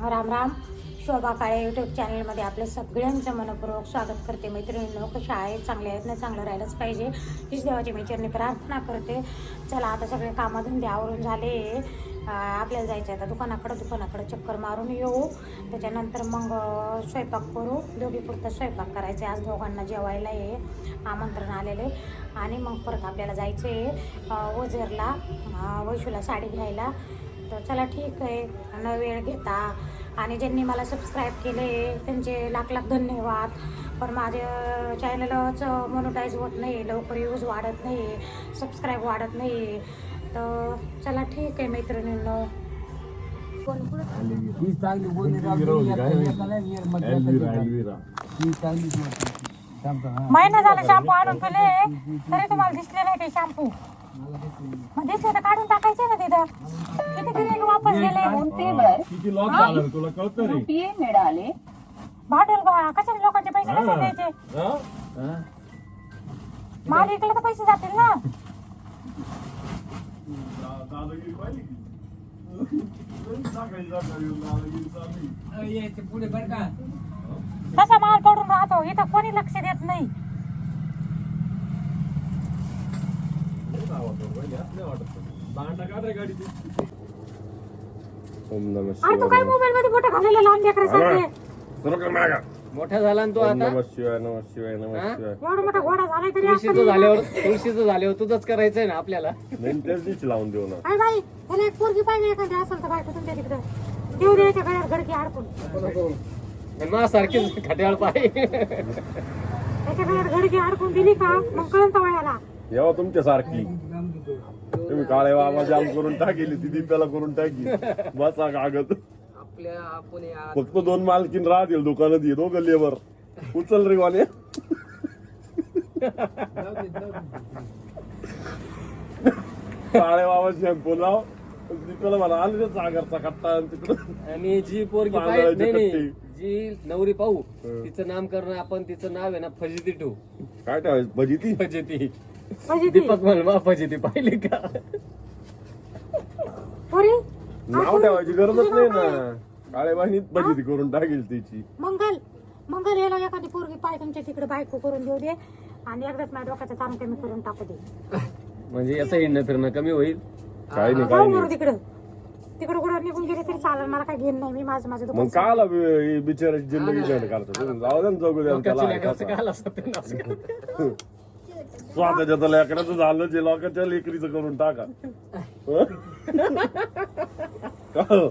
Ram Ram. Shobha Kale YouTube चॅनलमध्ये आपलं सगळ्यांचं मनपूर्वक स्वागत करते. मैत्रिणींनो कशा आहेत? चांगले आहेत ना? चांगलं राहिलंच पाहिजे. हीच देवाची मी प्रार्थना करते. चला आता सगळे कामधंदे आवरून झाले. आपल्याला जायचं आहे आता दुकानाकडं. दुकानाकडं चक्कर मारून येऊ. त्याच्यानंतर मग स्वयंपाक करू. दोघी पुरतं स्वयंपाक करायचं आज दोघांना जेवायला ये. आमंत्रण आलेले. आणि मग परत आपल्याला जायचं आहे ओझरला वैशूला साडी घ्यायला. तर चला ठीक आहे. न वेळ घेता. आणि ज्यांनी मला सबस्क्राईब केले त्यांचे लाख लाख धन्यवाद. पण माझ्या चॅनलच मोनोटाईज होत नाही लवकर यूज वाढत नाही सबस्क्राईब वाढत नाही तर चला ठीक आहे मैत्रिणींनो ही ही हा. महिना झाला शॅम्पू आणून पिले तरी तुम्हाला दिसले नाही ते शॅम्पू. मग दिसले तर काढून टाकायचे ना तिथं. किती गिऱ्हाईक वापस गेले? फोनपेवर किती लॉस झालं तुला कळतं रे? रुपये मिळाले? भांडवल बा कशाने लोकांचे पैसे कसे द्यायचे? हा? हा? माल इकडे तर पैसे जातील ना. दादागिरी पाहिली की? टाकायची, टाकायची, दादागिरी चालली. अ, ये, ते पुढे बरं का. तसा माल पडून राहतो. इथं कोणी लक्ष देत नाही लय नावाचं होतं, पहिले असं नाही वाटत पण. भांडा काढ रे गाडीची. ओम नमः अरे तू काय शिवाय मोबाईल मध्ये फोटो घालायला लहान लेकरासारखे सुरू कर मागा. मोठा झाला ना तो ओम आता? नमः शिवाय नमः शिवाय नमः हा? शिवाय. एवढा मोठा घोडा झालाय तरी तुळशीचं अक्कल नाही. झाल्यावर तुळशीचं झाल्यावर तुझंच करायचंय ना आपल्याला? त्याच दिवशी लावून देऊ ना. अरे बाई त्याला एक पोरगी पाहिजे एखादी असेल तर बायको तुमच्या तिकडे. देऊ द्यायच्या गळ्यात गडकी अडकून सारखीच खट्याळ पाय. त्याच्या गळ्यात गडकी अडकून दिली का? मग कळंत वयाला. येवा तुमच्या सारखी. तुम्ही काळे बाबा जाम करून टाकेली ती दिप्याला करून टाकी. बसा कागद. आपल्या आपण फक्त दोन मालकीन राहतील दुकानात ये दोघं लेबर उचल रे वाले. काळे बाबा शॅम्पू लाव तिकडं मला आले ते सागरचा कट्टा आणि तिकडं. आणि जी पोरगी नाही. नाही. जी नवरी पाहू हं. तिचं नामकरण आपण तिचं नाव आहे ना फजिती ठेवू काय ठेवायचं? भजी ती फजिती. म्हणजे ती. दीपक म्हणमा फजिती पाहिली का? पोरी नाव ठेवायची गरजच नाही ना. काळे बाईनीत भजी ती करून टाकेल तिची. मंगल मंगल याला एखादी पोरगी पाय तुमच्या तिकडे बायको करून देऊ दे आणि एकदाच माझ्या डोक्याचा ताण कमी करून टाकू दे. म्हणजे याचं हिंडणं फिरणं कमी होईल? काही नाही जाऊ काही मरू नाही तिकडं. तिकडं कुठं निघून गेले तरी चालेल मला काय घेणं नाही मी माझं माझं मग दुकान काला बिचाराची जिंदगी जण करतो. तुम्ही जाऊ दे ना चौघ द्या त्याला सत्यानाश करतं. स्वतःच्या तर लेकराचं झालं जे लोकांच्या लेकरीचं करून टाका हं? का हो?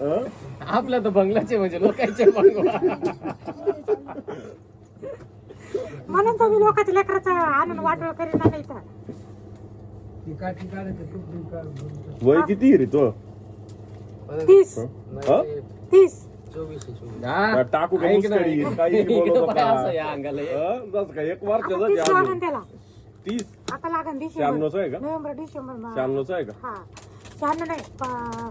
हं? आपल्या तर बंगलाचे म्हणजे लोकांचे बंगला म्हणून मी लोकांच्या लेकराचं आणून वाटोळ करीन नाही तर. वय किती रे तो तीस हं? हा. टाकू का ऐक ना. मुसकडी काही का असं या अंगाला. हं? एक तीस लागन त्याला. तीस? आता लागन शहाण्णवचं डिसेंबर आहे का? नोव्हेंबर डिसेंबर मा- शहाण्णवचं आहे का? हा. शहाण्णव नाही पा-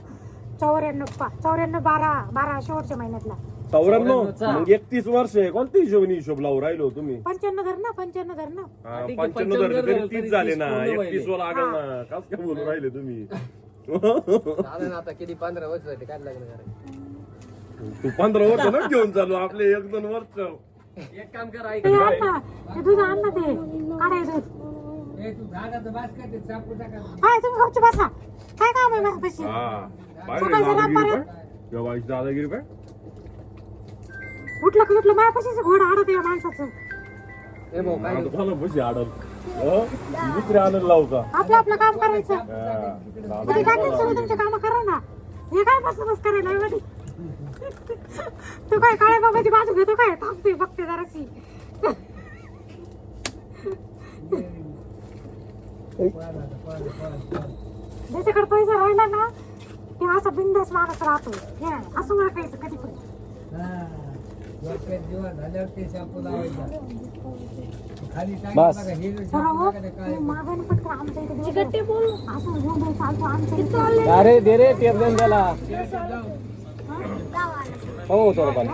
चौऱ्याण्णव पा- चौऱ्याण्णव बारा बारा शेवटच्या महिन्यातला. चौऱ्याण्णव? चौऱ्याण्णवचा. मग एकतीस वर्ष आहे. कोणत्या हिशोबाने हिशोब लावू राहिलो तुम्ही? पंच्याण्णव धर ना पंच्याण्णव धर ना. हा, ठीक आहे, पंच्याण्णव पंच्याण्णव धरले तरी धरले तीस तरी झाले तीस ना. पूर्ण एकतीस वर लागल ना. कस काय बोलू राहिले तुम्ही? आता किती? पंधरा वर्ष झाली काय लग्न करायचं? तू पंधरा वर्ष ना घेऊन चालू आपले एक दोन वर्ष. एक काम कर ऐक. आण ना दूध आण ना ते. काढाय दूध. ए, तू काय ते चाकू टाका. हाय तुम्ही गपची बसा. काय काम आहे माझ्यापाशी हा पाहिजे सकाळचं दादागिरी राम पाय. जेवायची दादागिरी पाय. उठलं की उठलं माझ्यापाशीच घोडा आडत या माणसाचं. ए भाऊ काय आता कोणा बशी आडल दुसरे आनंद लावू का? आपलं आपलं काम करायचं. हा, तुमचे काम करा ना. हे काय बस बस करायला एवढी? तू काय काळ्या बाबाची बाजू घेतो काय थांबते बघते जराशी. ज्याच्याकडे पैसा राहिला ना ते असा बिंदास माणूस राहतो. हे असं ओळखायचं कधी पण. हा. अरे दे रे टेप देऊन त्याला हो थोडं पण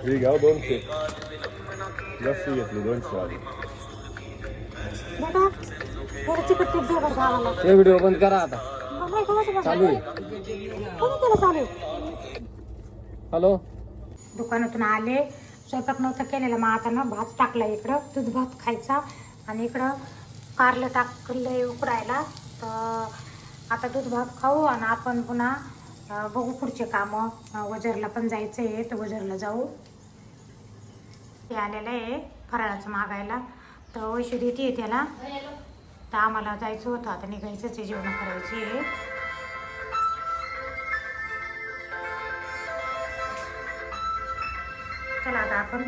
हे घ्या दोनशे जास्त घेतली दोनशे वाली बेटा थोडं चिकट टीप दे बरं गावाला ते व्हिडिओ बंद करा आता मग नाही कोणाचं बस चालू आहे कोणी केलं चालू हॅलो दुकानातून आले स्वयंपाक नव्हता केलेला मग आता ना भात टाकला इकडं दूध भात खायचा आणि इकडं कारलं टाकले उकडायला तर आता दूध भात खाऊ आणि आपण पुन्हा बघू पुढचे कामं. वजरला पण जायचं आहे तर वजरला जाऊ. ते आलेलं आहे फराळाचं मागायला. तर वैशू देते त्याला. तर आम्हाला जायचं होतं आता निघायचंच आहे जेवण करायची आहे चला आता आपण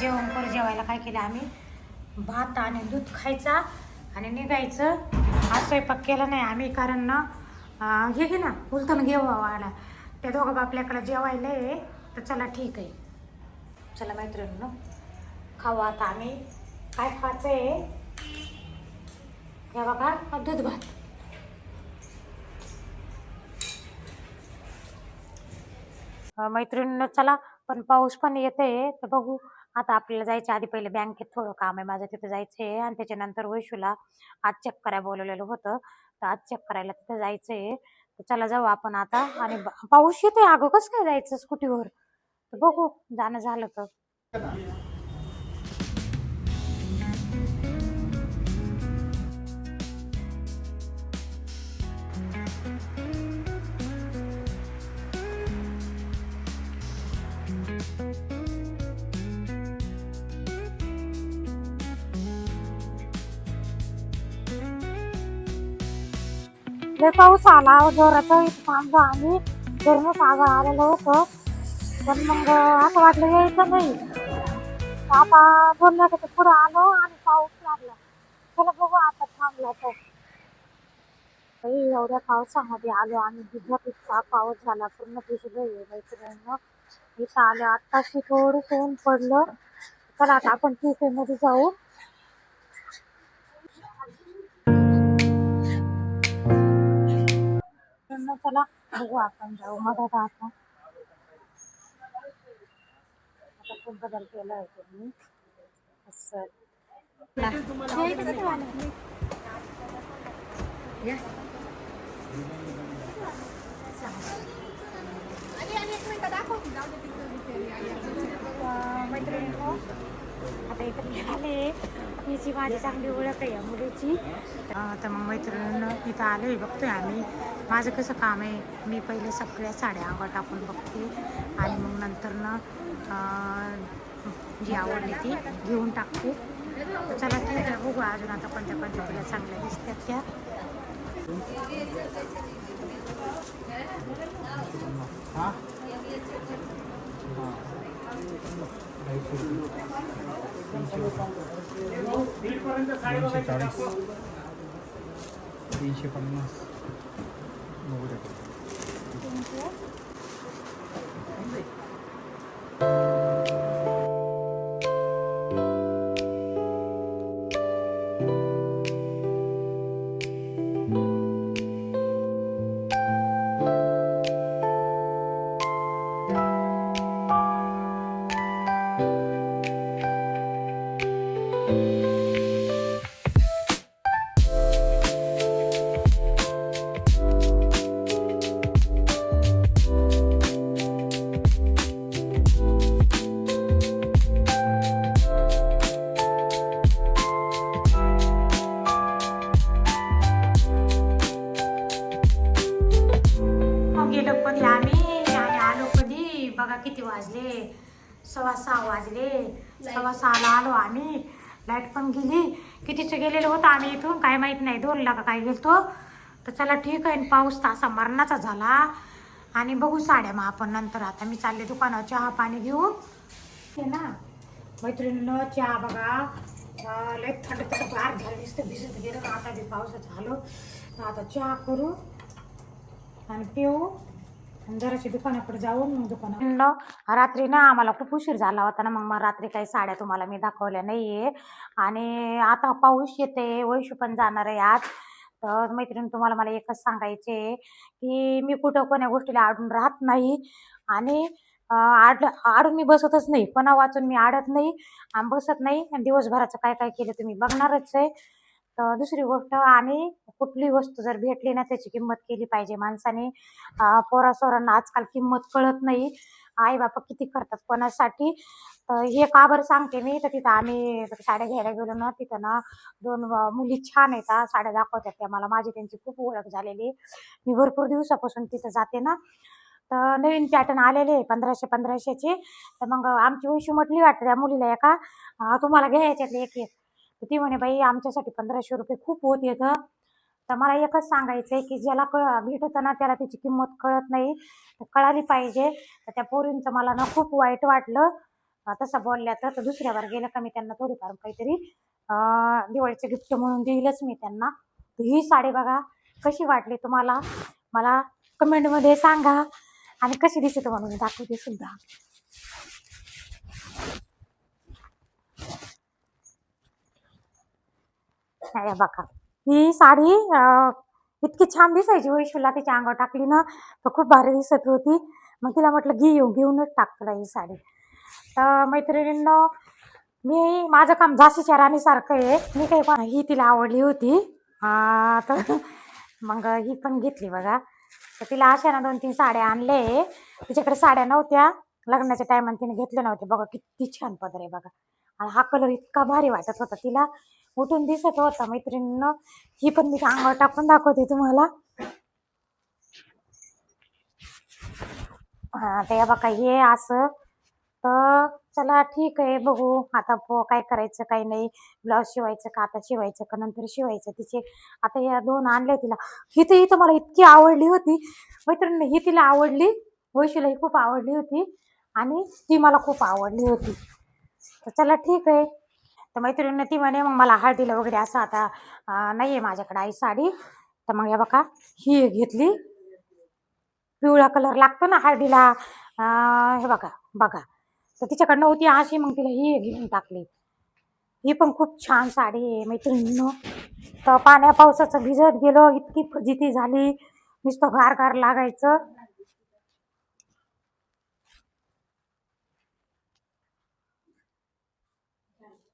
जेवण करू जेवायला काय केलं आम्ही? भात आणि दूध खायचा आणि निघायचं. हा स्वयंपाक केला नाही आम्ही कारण ना हे घे ना. बोलताना घेऊ वाला त्या दोघं बापल्याकडे जेवायला आहे तर चला ठीक आहे. चला मैत्रिणीनं खाऊ आता आम्ही. काय खायचं आहे हे बघा दूध भात. मैत्रिणीनं चला पण पाऊस पण येते तर बघू. आता आपल्याला जायच्या आधी पहिले बँकेत थोडं काम आहे. माझं तिथं जायचं आहे आणि त्याच्यानंतर वैशूला आज चेक करायला बोलवलेलं होतं. तर आज चेक करायला तिथं जायचं आहे तर चला जाऊ आपण आता आणि पाऊस येते अगं. कसं काय जायचं स्कूटीवर तर बघू. जाणं झालं तर. लय पाऊस आला. जोराचा एक थांबलो आणि घरूनच आगा आलेलं होतं. पण मग असं वाटलं यायचं नाही. आता दोन मिनिटाच्या पुढे आलो आणि पाऊस लागला. चला बघू आता थांबला तर. एवढ्या पावसामध्ये आलो आणि दुधात पाऊस झाला. पूर्ण भिजलो मैत्रिणीनं. इथं आलो. आत्ताशी थोडं ऊन पडलं. चला आता आपण ट्युशनमध्ये जाऊ. तर चला बघू आपण जाऊ. मधात आता. आता खूप बदल केला आहे त्यांनी. असं. मैत्रिणी आता इकडे आले हिची माझी चांगली ओळख आहे या मुलीची. अं, तर मग मैत्रिणीनं इथं आलोय बघतोय आम्ही. माझं कसं काम आहे मी पहिले सगळ्या साड्या अंगावर टाकून बघते. आणि मग नंतर ना जी आवडली ती घेऊन टाकते. तर चला ठीक आहे बघू अजून आता कोणत्या कोणत्या तुला चांगल्या दिसतात त्या. तीनशे चाळीस. तीनशे पन्नास. नव्वद गेलो कधी आम्ही आणि आलो कधी बघा किती वाजले. सव्वा सहा वाजले. सव्वा सहाला आलो आम्ही. लाइट पण गेली. कितीचं गेलेलो होतं आम्ही इथून? काय माहीत नाही. दोन लाख काय गेलतो? तर चला ठीक आहे. आणि पाऊस तर असा मरणाचा झाला. आणि बघू साड्या मग आपण नंतर. आता मी चालले दुकानावर चहा पाणी घेऊन. ते ना मैत्रिणीनं चहा बघा. लय थंड थंड गार झालं दिसतं भिजत गेलं. आता बी पावसाचं आलो तर आता चहा करू आणि पिऊ. जराशी दुकानाकडे जाऊन मग दुकानात रात्री ना आम्हाला खूप उशीर झाला होता ना मग मग रात्री काही साड्या तुम्हाला मी दाखवल्या नाहीये. आणि आता पाऊस येते वैशू पण जाणार आहे आज. तर मैत्रीण तुम्हाला मला एकच सांगायचे आहे की मी कुठं कोण्या गोष्टीला आडून राहत नाही. आणि आड आडून मी बसतच नाही. पणा वाचून मी आडत नाही आणि बसत नाही. आणि दिवसभराचं काय काय केलं तुम्ही बघणारच आहे. तर दुसरी गोष्ट आणि कुठली वस्तू जर भेटली ना त्याची किंमत केली पाहिजे. माणसाने पोरासोरांना आजकाल किंमत कळत नाही. आई बापा किती करतात कोणासाठी? तर हे का बरं सांगते मी? तर तिथं आम्ही साड्या घ्यायला गेलो ना तिथं ना दोन मुली छान आहेत साड्या दाखवतात त्या मला. माझी त्यांची खूप ओळख झालेली आहे. मी भरपूर दिवसापासून तिथं जाते ना. तर नवीन पॅटर्न आलेले आहे पंधराशे पंधराशेचे. तर मग आमची वैशी म्हटली वाटते त्या मुलीला एका. तुम्हाला घ्यायच्यातले एक एक. तर ती म्हणे बाई आमच्यासाठी पंधराशे रुपये खूप होत येतं तर मला एकच सांगायचं आहे की ज्याला कळ भेटतं ना त्याला त्याची किंमत कळत नाही. तर कळाली पाहिजे. तर त्या पोरींचं मला ना खूप वाईट वाटलं. तसं बोलल्या तर दुसऱ्यावर गेलं का मी त्यांना थोडीफार काहीतरी दिवाळीचं गिफ्ट म्हणून देईलच मी त्यांना. तर ही साडी बघा कशी वाटली तुम्हाला? मला कमेंटमध्ये सांगा. आणि कशी दिसते म्हणून दाखवते सुद्धा. हे बघा. ही साडी इतकी छान दिसायची वैशूला तिच्या अंगावर टाकली ना तर खूप भारी दिसत होती. मग तिला म्हटलं घे येऊ घेऊनच टाक तुला ही साडी. तर मैत्रिणींनो मी माझं काम झाशीच्या राणीसारखं आहे. मी काही पण ही तिला आवडली होती. तर मग ही पण घेतली बघा. तर तिला अशा ना दोन तीन साड्या आणले. तिच्याकडे साड्या नव्हत्या. लग्नाच्या टायमाने तिने घेतल्या नव्हत्या. बघा किती छान पदर आहे बघा. आणि हा कलर इतका भारी वाटत होता तिला. उठून दिसत होता मैत्रिणीनं. ही पण मी अंगावर टाकून दाखवते तुम्हाला. हा ते बघा हे असं. तर चला ठीक आहे बघू. आता प- काय करायचं काय नाही. ब्लाऊज शिवायचं का आता शिवायचं का नंतर शिवायचं. तिचे आता या दोन आणले तिला. ही तर इथं मला इतकी आवडली होती. मैत्रिणी ही तिला आवडली. वैशीला ही खूप आवडली होती. आणि ती मला खूप आवडली होती. तर चला ठीक आहे. तर मैत्रिणीनं ती म्हणे मग मला हळदीला वगैरे असं आता नाही आहे माझ्याकडे आई साडी. तर मग या बघा ही घेतली. पिवळा कलर लागतो ना हळदीला. हे बघा बघा. तर तिच्याकडनं होती अशी मग तिला ही एक घेऊन टाकली. ही पण खूप छान साडी आहे मैत्रिणीनं. तर पाण्या पावसाचं भिजत गेलो इतकी फजिती झाली. नुसतं गार गार लागायचं.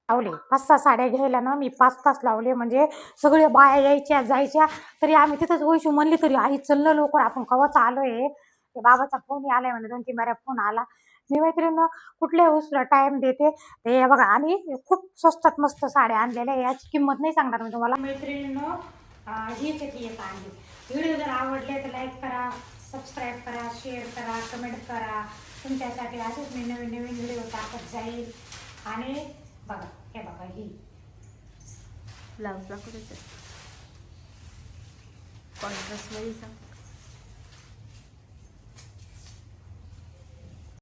लावले. पाच सहा साड्या घ्यायला ना मी पाच तास लावले. म्हणजे सगळे बाया यायच्या जायच्या. तरी आम्ही तिथंच वैशू म्हणली तरी आई चललं लवकर. आपण कवाच आलोय. ते बाबाचा फोन आलाय म्हणजे दोन तीन बाऱ्या फोन आला. मी मैत्रिणीनं कुठल्या उसला टाइम देते? ते हे बघा आणि खूप स्वस्तात मस्त साड्या आणलेल्या. आहे. याची किंमत नाही सांगणार मी तुम्हाला. मैत्रिणीनं हीच ती एक आणली व्हिडिओ जर आवडले तर लाईक करा सबस्क्राईब करा शेअर करा कमेंट करा. तुमच्यासाठी असेच मी नवीन नवीन व्हिडिओ टाकत जाईल. आणि बघा हे बघा ही. ब्लाऊज दाखव त्याच्यात कॉन्ट्रास्टमध्ये सांग